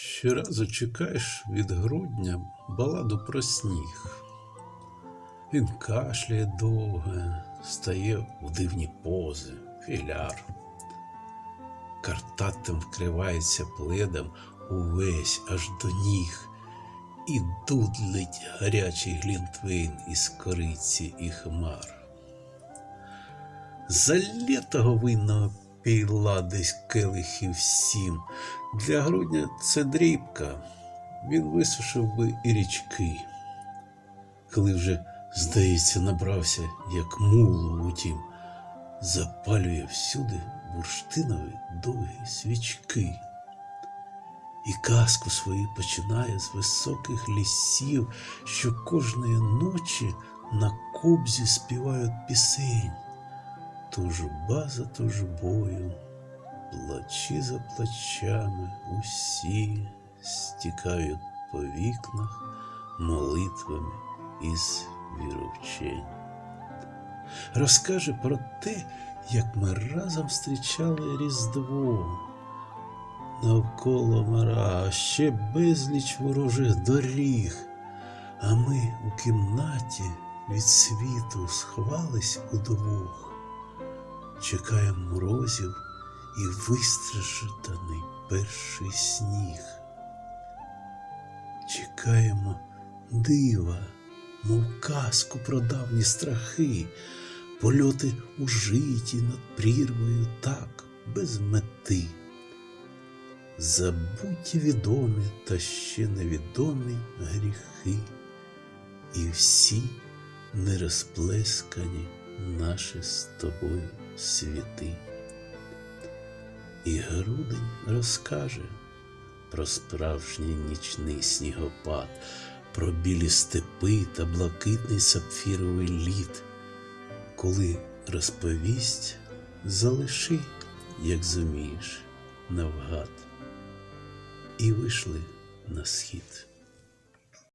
Щоразу чекаєш від грудня баладу про сніг. Він кашляє довге, стає в дивні пози, філяр. Картатим вкривається пледом увесь аж до ніг, і дудлить гарячий глінтвейн із кориці і хмар. Залітого винного пійла десь келихів сім. Для грудня це дрібка, він висушив би і річки. Коли вже, здається, набрався, як мулу утім, запалює всюди бурштинові довгі свічки. І казку свою починає з високих лісів, що кожної ночі на кобзі співають пісень. Тужба за тужбою, плачі за плачами, усі стікають по вікнах молитвами із віровчень. Розкаже про те, як ми разом зустрічали Різдво. Навколо мара ще безліч ворожих доріг, а ми у кімнаті від світу сховались удвох чекаємо морозів і вистражданий перший сніг. Чекаємо дива, мов казку про давні страхи, польоти у житті над прірвою так без мети. Забуті відомі та ще невідомі гріхи, і всі нерозплескані наші з тобою світи. І грудень розкаже про справжній нічний снігопад, про білі степи та блакитний сапфіровий лід. Коли розповість, залиши, як зумієш, навгад, і вийшли на схід.